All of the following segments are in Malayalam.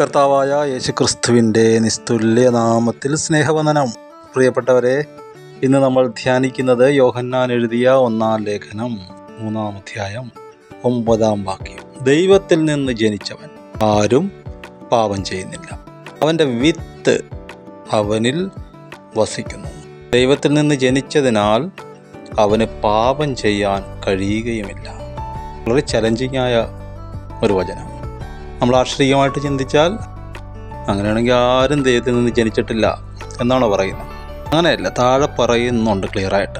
കർത്താവായ യേശുക്രിസ്തുവിന്റെ നിസ്തുല്യ നാമത്തിൽ സ്നേഹവന്ദനം. പ്രിയപ്പെട്ടവരെ ഇന്ന് നമ്മൾ ധ്യാനിക്കുന്നത് യോഹന്നാൻ എഴുതിയ ഒന്നാം ലേഖനം മൂന്നാം അധ്യായം ഒമ്പതാം വാക്യം. ദൈവത്തിൽ നിന്ന് ജനിച്ചവൻ ആരും പാപം ചെയ്യുന്നില്ല. അവന്റെ വിത്ത് അവനിൽ വസിക്കുന്നു. ദൈവത്തിൽ നിന്ന് ജനിച്ചതിനാൽ അവന് പാപം ചെയ്യാൻ കഴിയുകയുമില്ല. വളരെ ചലഞ്ചിങ് ആയ ഒരു വചനം. നമ്മൾ ആശ്രയികമായിട്ട് ചിന്തിച്ചാൽ അങ്ങനെയാണെങ്കിൽ ആരും ദൈവത്തിൽ നിന്ന് ജനിച്ചിട്ടില്ല എന്നാണ് പറയുന്നത്? അങ്ങനെയല്ല താഴെ പറയുന്നുണ്ട് ക്ലിയറായിട്ട്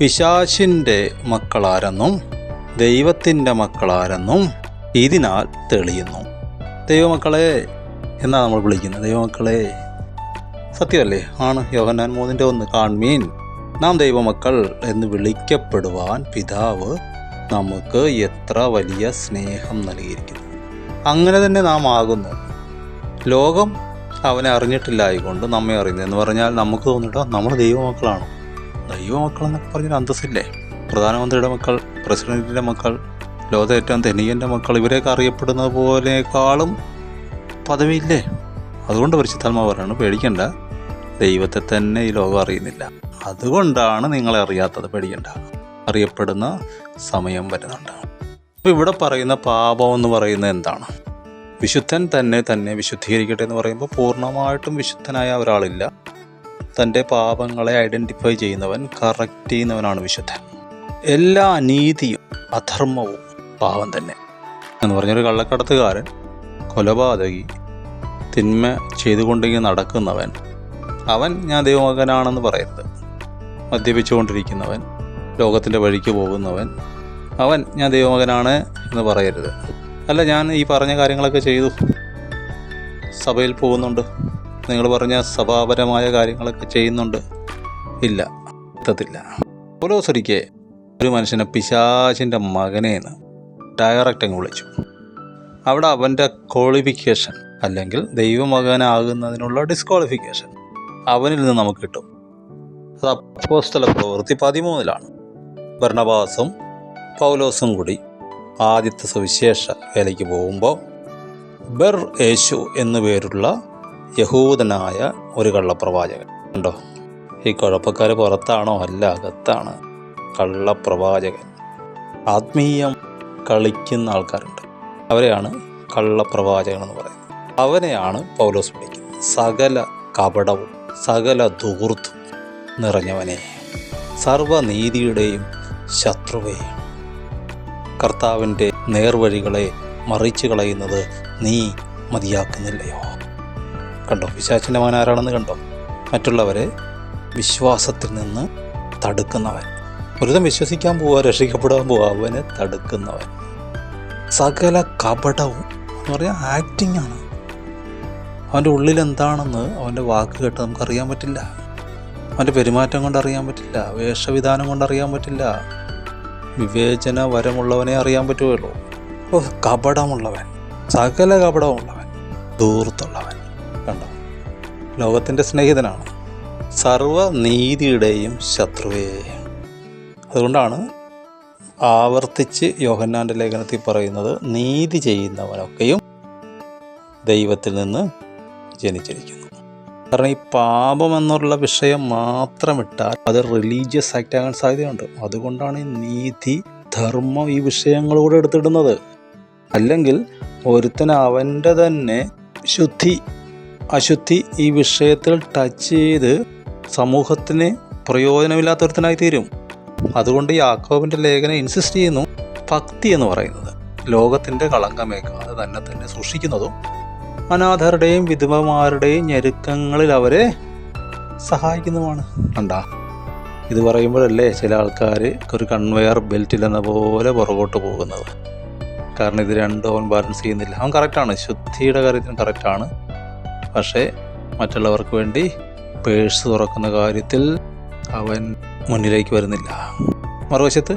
പിശാശിന്റെ മക്കളാരെന്നും ദൈവത്തിന്റെ മക്കളാരെന്നും ഇതിനാൽ തെളിയുന്നു. ദൈവമക്കളെ എന്നാണ് നമ്മൾ വിളിക്കുന്നത്? ദൈവമക്കളെ സത്യമല്ലേ? ആണ് യോഹന്നാൻ മൂന്നിന്റെ ഒന്ന് കാൺമീൻ നാം ദൈവമക്കൾ എന്ന് വിളിക്കപ്പെടുവാൻ പിതാവ് നമുക്ക് എത്ര വലിയ സ്നേഹം നൽകിയിരിക്കുന്നു? അങ്ങനെ തന്നെ നാം ആകുന്നു. ലോകം അവനെ അറിഞ്ഞിട്ടില്ലായിക്കൊണ്ട് നമ്മെ അറിയുന്നു. എന്ന് പറഞ്ഞാൽ നമുക്ക് തോന്നിട്ടോ നമ്മൾ ദൈവമക്കളാണ്? ദൈവമക്കളെന്നൊക്കെ പറഞ്ഞൊരു അന്തസ്സില്ലേ? പ്രധാനമന്ത്രിയുടെ മക്കൾ പ്രസിഡന്റിന്റെ മക്കൾ ലോകത്തെ ഏറ്റവും ധനികന്റെ മക്കൾ ഇവരെയൊക്കെ അറിയപ്പെടുന്നത് പോലെക്കാളും പദവിയില്ലേ? അതുകൊണ്ട് പരിശുദ്ധാത്മാവ് പറയാണ് പേടിക്കണ്ട. ദൈവത്തെ തന്നെ ഈ ലോകം അറിയുന്നില്ല. അതുകൊണ്ടാണ് നിങ്ങളെ അറിയാത്തത്. പേടിക്കണ്ട. അറിയപ്പെടുന്ന സമയം വരുന്നുണ്ട്. അപ്പോൾ ഇവിടെ പറയുന്ന പാപം എന്ന് പറയുന്നത് എന്താണ്? വിശുദ്ധൻ തന്നെ തന്നെ വിശുദ്ധീകരിക്കട്ടെ എന്ന് പറയുമ്പോൾ പൂർണമായിട്ടും വിശുദ്ധനായ ഒരാളില്ല. തന്റെ പാപങ്ങളെ ഐഡന്റിഫൈ ചെയ്യുന്നവൻ കറക്റ്റ് ചെയ്യുന്നവനാണ് വിശുദ്ധൻ. എല്ലാ അനീതിയും അധർമ്മവും പാപം തന്നെ. എന്ന് പറഞ്ഞൊരു കള്ളക്കടത്തുകാരൻ കൊലപാതകി തിന്മ ചെയ്തുകൊണ്ടെങ്കിൽ നടക്കുന്നവൻ അവൻ ഞാൻ ദൈവമകനാണെന്ന് പറയരുത് മദ്യപിച്ചുകൊണ്ടിരിക്കുന്നവൻ ലോകത്തിന്റെ വഴിക്ക് പോകുന്നവൻ അവൻ ഞാൻ ദൈവമകനാണ് എന്ന് പറയരുത്. അല്ല ഞാൻ ഈ പറഞ്ഞ കാര്യങ്ങളൊക്കെ ചെയ്തു. സഭയിൽ പോകുന്നുണ്ട്. നിങ്ങൾ പറഞ്ഞ സഭാപരമായ കാര്യങ്ങളൊക്കെ ചെയ്യുന്നുണ്ട്. ഇല്ല എത്തത്തില്ല. പോലോസൊരിക്കെ ഒരു മനുഷ്യനെ പിശാചിന്റെ മകനേന്ന് ഡയറക്റ്റ് അങ്ങ് വിളിച്ചു. അവിടെ അവന്റെ ക്വാളിഫിക്കേഷൻ അല്ലെങ്കിൽ ദൈവമകനാകുന്നതിനുള്ള ഡിസ്ക്വാളിഫിക്കേഷൻ അവനിൽ നിന്ന് നമുക്ക് കിട്ടും. അത് അപ്പോസ്തല പ്രവൃത്തി പതിമൂന്നിലാണ്. ഭരണവാസം പൗലോസും കൂടി ആദ്യത്തെ സുവിശേഷ വേലയ്ക്ക് പോകുമ്പോൾ ബെർ യേശു എന്നു പേരുള്ള യഹൂദനായ ഒരു കള്ളപ്രവാചകൻ ഉണ്ടോ ഈ കുഴപ്പക്കാർ പുറത്താണോ? അല്ല അകത്താണ്. കള്ളപ്രവാചകൻ. ആത്മീയം കളിക്കുന്ന ആൾക്കാരുണ്ട്. അവരെയാണ് കള്ളപ്രവാചകൻ എന്ന് പറയുന്നത്. അവനെയാണ് പൗലോസ് വിളിക്കുന്നത്. സകല കപടവും സകല ദൂർത്തും നിറഞ്ഞവനെ. സർവനീതിയുടെയും ശത്രുവേ കർത്താവിന്റെ നേർവഴികളെ മറിച്ചു കളയുന്നത് നീ മതിയാക്കുന്നില്ലയോ? കണ്ടോ? പിശാച്ചിന്റെ മകൻ ആരാണെന്ന് കണ്ടോ? മറ്റുള്ളവരെ വിശ്വാസത്തിൽ നിന്ന് തടുക്കുന്നവൻ. ഒരുതം വിശ്വസിക്കാൻ പോവുക രക്ഷിക്കപ്പെടാൻ പോവുക അവനെ തടുക്കുന്നവൻ. സകല കപടവും എന്ന് പറയുക ആക്ടിംഗ് ആണ്. അവന്റെ ഉള്ളിൽ എന്താണെന്ന് അവന്റെ വാക്ക് കേട്ട് നമുക്കറിയാൻ പറ്റില്ല. അവന്റെ പെരുമാറ്റം കൊണ്ട് അറിയാൻ പറ്റില്ല. വേഷവിധാനം കൊണ്ട് അറിയാൻ പറ്റില്ല. വിവേചന വരമുള്ളവനെ അറിയാൻ പറ്റുമല്ലോ ഓ കപടമുള്ളവൻ. സകല കപടമുള്ളവൻ. ദൂർത്തുള്ളവൻ കണ്ടോ? ലോകത്തിന്റെ സ്നേഹിതനാണ്. സർവനീതിയുടെയും ശത്രുവേ. അതുകൊണ്ടാണ് ആവർത്തിച്ച് യോഹന്നാന്റെ ലേഖനത്തിൽ പറയുന്നത് നീതി ചെയ്യുന്നവനൊക്കെയും ദൈവത്തിൽ നിന്ന് ജനിച്ചിരിക്കുന്നു. കാരണം ഈ പാപം എന്നുള്ള വിഷയം മാത്രമിട്ടാൽ അത് റിലീജിയസ് ആക്ട് ആകാൻ സാധ്യതയുണ്ട്. അതുകൊണ്ടാണ് നീതി ധർമ്മം ഈ വിഷയങ്ങളോട് എടുത്തിടുന്നത്. അല്ലെങ്കിൽ ഒരുത്തൻ അവന്റെ തന്നെ ശുദ്ധി അശുദ്ധി ഈ വിഷയത്തിൽ ടച്ച് ചെയ്ത് സമൂഹത്തിന് പ്രയോജനമില്ലാത്തൊരുത്തനായി തീരും അതുകൊണ്ട് യാക്കോബിന്റെ ലേഖനം ഇൻസിസ്റ്റ് ചെയ്യുന്നു ഭക്തി എന്ന് പറയുന്നത്. ലോകത്തിന്റെ കളങ്കമേക്കാതെ തന്നെ തന്നെ സൂക്ഷിക്കുന്നതും അനാഥരുടെയും വിധവമാരുടെയും ഞെരുക്കങ്ങളിൽ അവരെ സഹായിക്കുന്നതുമാണ്. കണ്ടാ? ഇത് പറയുമ്പോഴല്ലേ ചില ആൾക്കാർ ഒരു കൺവെയർ ബെൽറ്റിൽ എന്ന പോലെ പുറകോട്ട് പോകുന്നത്. കാരണം ഇത് രണ്ടും അവൻ ബാലൻസ് ചെയ്യുന്നില്ല. അവൻ കറക്റ്റാണ് ശുദ്ധിയുടെ കാര്യത്തിന് കറക്റ്റാണ് പക്ഷേ മറ്റുള്ളവർക്ക് വേണ്ടി പേഴ്സ് തുറക്കുന്ന കാര്യത്തിൽ അവൻ മുന്നിലേക്ക് വരുന്നില്ല. മറുവശത്ത്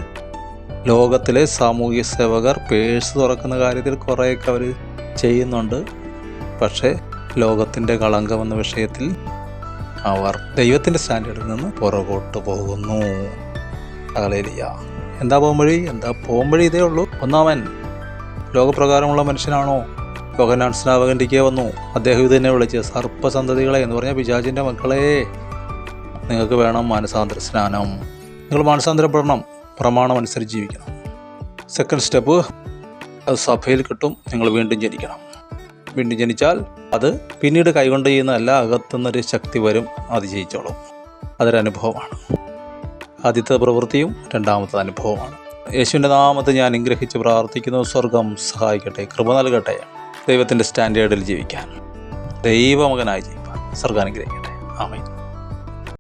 ലോകത്തിലെ സാമൂഹ്യ സേവകർ പേഴ്സ് തുറക്കുന്ന കാര്യത്തിൽ കുറേയൊക്കെ അവർ ചെയ്യുന്നുണ്ട്. പക്ഷേ ലോകത്തിന്റെ കളങ്കം എന്ന വിഷയത്തിൽ അവർ ദൈവത്തിന്റെ സ്റ്റാൻഡേർഡിൽ നിന്ന് പുറകോട്ട് പോകുന്നു. അകലേലിയ എന്താ പോകുമ്പഴി എന്താ പോകുമ്പഴി ഇതേ ഉള്ളൂ. ഒന്നാമൻ ലോകപ്രകാരമുള്ള മനുഷ്യനാണോ? ലോകനാൻ സ്നാപകന്റെക്ക് വന്നു. അദ്ദേഹം ഇത് തന്നെ വിളിച്ച് സർപ്പസന്തതികളെ എന്ന് പറഞ്ഞ പിശാചിന്റെ മക്കളെ നിങ്ങൾക്ക് വേണം മാനസാന്തര സ്നാനം. നിങ്ങൾ മാനസാന്തരപ്പെടണം. പ്രമാണം അനുസരിച്ച് ജീവിക്കണം. സെക്കൻഡ് സ്റ്റെപ്പ് അത് സഭയിൽ കിട്ടും. നിങ്ങൾ വീണ്ടും ജനിക്കണം. വീണ്ടും ജനിച്ചാൽ അത് പിന്നീട് കൈകൊണ്ട് ചെയ്യുന്ന എല്ലാ അകത്തുനിന്നൊരു ശക്തി വരും അത് ജയിച്ചോളും. അതൊരു അനുഭവമാണ്. ആദ്യത്തെ പ്രവൃത്തിയും രണ്ടാമത്തെ അനുഭവമാണ്. യേശുവിന്റെ നാമത്തെ ഞാൻ അനുഗ്രഹിച്ച് പ്രാർത്ഥിക്കുന്നു സ്വർഗം സഹായിക്കട്ടെ കൃപ നൽകട്ടെ ദൈവത്തിന്റെ സ്റ്റാൻഡേർഡിൽ ജീവിക്കാൻ. ദൈവമകനായി ജീവിക്കാൻ സ്വർഗം അനുഗ്രഹിക്കട്ടെ ആമേൻ.